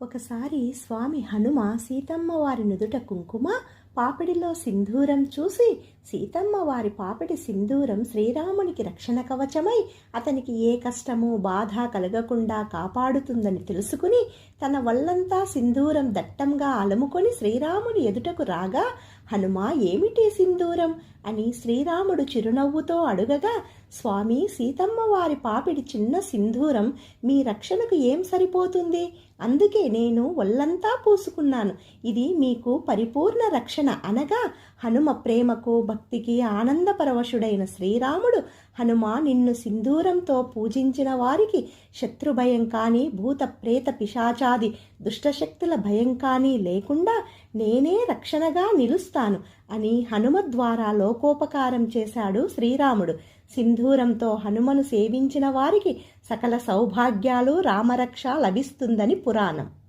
ఒకసారి స్వామి హనుమ సీతమ్మ వారి నుదుట కుంకుమ పాపిడిలో సింధూరం చూసి సీతమ్మ వారి పాపిడి సింధూరం శ్రీరామునికి రక్షణ కవచమై అతనికి ఏ కష్టము బాధ కలగకుండా కాపాడుతుందని తెలుసుకుని తన వల్లంతా సింధూరం దట్టంగా అలముకొని శ్రీరాముని ఎదుటకు రాగా హనుమ ఏమిటి సింధూరం? అని శ్రీరాముడు చిరునవ్వుతో అడుగగా స్వామి సీతమ్మ వారి పాపిడి చిన్న సింధూరం మీ రక్షణకు ఏం సరిపోతుంది? అందుకే నేను ఒళ్ళంతా పూసుకున్నాను. ఇది మీకు పరిపూర్ణ రక్షణ అనగా హనుమ ప్రేమకు భక్తికి ఆనందపరవశుడైన శ్రీరాముడు హనుమ నిన్ను సింధూరంతో పూజించిన వారికి శత్రు భయం కానీ భూత ప్రేత పిశాచాది దుష్టశక్తుల భయం కానీ లేకుండా నేనే రక్షణగా నిలుస్తాను అని హనుమ ద్వారా లోకోపకారం చేశాడు శ్రీరాముడు. సింధూరంతో హనుమను సేవించిన వారికి సకల సౌభాగ్యాలు రామరక్ష లభిస్తుందని పురాణం.